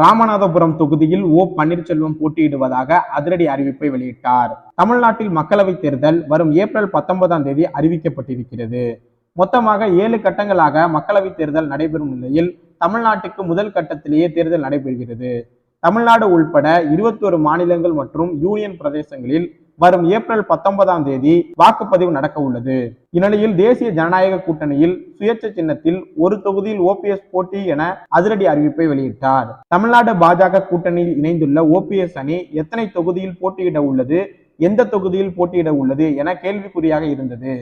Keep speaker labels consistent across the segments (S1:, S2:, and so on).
S1: ராமநாதபுரம் தொகுதியில் ஓ பன்னீர்செல்வம் போட்டியிடுவதாக அதிரடி அறிவிப்பை வெளியிட்டார். தமிழ்நாட்டில் மக்களவைத் தேர்தல் வரும் ஏப்ரல் பத்தொன்பதாம் தேதி அறிவிக்கப்பட்டிருக்கிறது. மொத்தமாக ஏழு கட்டங்களாக மக்களவைத் தேர்தல் நடைபெறும் நிலையில் தமிழ்நாட்டுக்கு முதல் கட்டத்திலேயே தேர்தல் நடைபெறுகிறது. தமிழ்நாடு உள்பட இருபத்தோரு மாநிலங்கள் மற்றும் யூனியன் பிரதேசங்களில் வரும் ஏப்ரல் பத்தொன்பதாம் தேதி வாக்குப்பதிவு நடக்க உள்ளது. இந்நிலையில் தேசிய ஜனநாயக கூட்டணியில் சுயேட்சை சின்னத்தில் ஒரு தொகுதியில் ஓபிஎஸ் போட்டி என அதிரடி அறிவிப்பை வெளியிட்டார். தமிழ்நாடு பாஜக கூட்டணியில் இணைந்துள்ள ஓபிஎஸ் அணி எத்தனை தொகுதியில் போட்டியிட உள்ளது எந்த தொகுதியில் போட்டியிட உள்ளது என கேள்விக்குறியாக இருந்தது.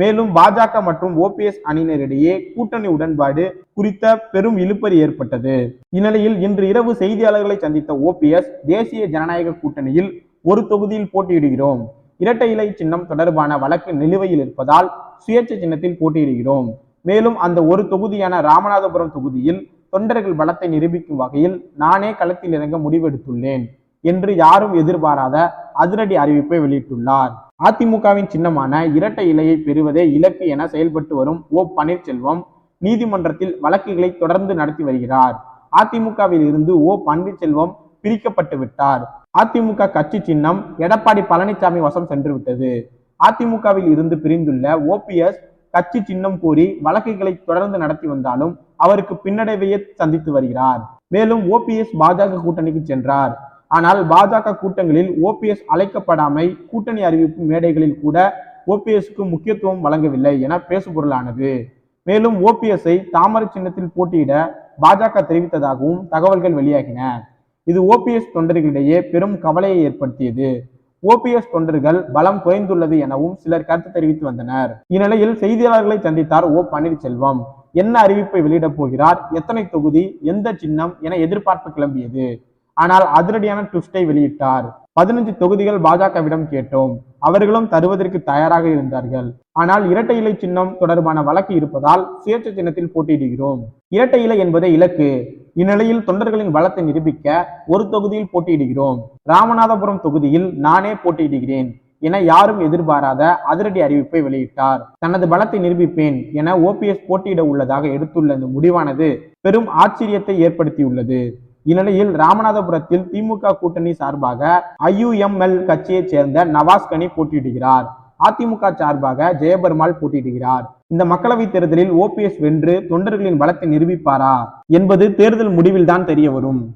S1: மேலும் பாஜக மற்றும் ஓபிஎஸ் அணியினரிடையே கூட்டணி உடன்பாடு குறித்த பெரும் இழுப்பறி ஏற்பட்டது. இந்நிலையில் இன்று இரவு செய்தியாளர்களை சந்தித்த ஓபிஎஸ் தேசிய ஜனநாயக கூட்டணியில் ஒரு தொகுதியில் போட்டியிடுகிறோம். இரட்டை இலை சின்னம் தொடர்பான வழக்கு நிலுவையில் இருப்பதால் சுயேட்சை சின்னத்தில் போட்டியிடுகிறோம். மேலும் அந்த ஒரு தொகுதியான ராமநாதபுரம் தொகுதியில் தொண்டர்கள் பலத்தை நிரூபிக்கும் வகையில் நானே களத்தில் இறங்க முடிவெடுத்துள்ளேன் என்று யாரும் எதிர்பாராத அதிரடி அறிவிப்பை வெளியிட்டுள்ளார். அதிமுகவின் சின்னமான இரட்டை இலையை பெறுவதே இலக்கு என செயல்பட்டு வரும் ஓ பன்னீர்செல்வம் நீதிமன்றத்தில் வழக்குகளை தொடர்ந்து நடத்தி வருகிறார். அதிமுகவில் இருந்து ஓ பன்னீர்செல்வம் பிரிக்கப்பட்டு விட்டார். அதிமுக கட்சி சின்னம் எடப்பாடி பழனிசாமி வசம் சென்று விட்டது அதிமுகவில் இருந்து பிரிந்துள்ள ஓபிஎஸ் கட்சி சின்னம் கோரி வழக்குகளை தொடர்ந்து நடத்தி வந்தாலும் அவருக்கு பின்னடைவையே சந்தித்து வருகிறார். மேலும் ஓபிஎஸ் பாஜக கூட்டணிக்கு சென்றார். ஆனால் பாஜக கூட்டங்களில் ஓபிஎஸ் அழைக்கப்படாமை கூட்டணி அறிவிப்பு மேடைகளில் கூட ஓபிஎஸ்க்கு முக்கியத்துவம் வழங்கவில்லை என பேசுபொருளானது. மேலும் ஓபிஎஸ்ஐ தாமரை சின்னத்தில் போட்டியிட பாஜக தெரிவித்ததாகவும் தகவல்கள் வெளியாகின. இது ஓபிஎஸ் தொண்டர்களிடையே பெரும் கவலையை ஏற்படுத்தியது. ஓபிஎஸ் தொண்டர்கள் பலம் குறைந்துள்ளது எனவும் சிலர் கருத்து தெரிவித்து வந்தனர். இந்நிலையில் செய்தியாளர்களை சந்தித்தார் ஓ பன்னீர்செல்வம். என்ன அறிவிப்பை வெளியிடப் போகிறார்? எத்தனை தொகுதி? எந்த சின்னம்? என எதிர்பார்ப்பு கிளம்பியது. ஆனால் அதிரடியான ட்விஸ்டை வெளியிட்டார். பதினஞ்சு தொகுதிகள் பாஜகவிடம் கேட்டோம். அவர்களும் தருவதற்கு தயாராக இருந்தார்கள். ஆனால் இரட்டை இலை சின்னம் தொடர்பான வழக்கு இருப்பதால் சுயேட்சை சின்னத்தில் போட்டியிடுகிறோம். இரட்டை இலை என்பதே இலக்கு. இந்நிலையில் தொண்டர்களின் பலத்தை நிரூபிக்க ஒரு தொகுதியில் போட்டியிடுகிறோம். ராமநாதபுரம் தொகுதியில் நானே போட்டியிடுகிறேன் என யாரும் எதிர்பாராத அதிரடி அறிவிப்பை வெளியிட்டார். தனது பலத்தை நிரூபிப்பேன் என ஓபிஎஸ் போட்டியிட உள்ளதாக எடுத்துள்ள இந்த முடிவானது பெரும் ஆச்சரியத்தை ஏற்படுத்தியுள்ளது. இந்நிலையில் ராமநாதபுரத்தில் திமுக கூட்டணி சார்பாக ஐயுஎம்எல் கட்சியைச் சேர்ந்த நவாஸ் கனி போட்டியிடுகிறார். அதிமுக சார்பாக ஜெயபெருமாள் போட்டியிடுகிறார். இந்த மக்களவைத் தேர்தலில் ஓபிஎஸ் வென்று தொண்டர்களின் பலத்தை நிரூபிப்பாரா என்பது தேர்தல் முடிவில்தான் தெரிய வரும்.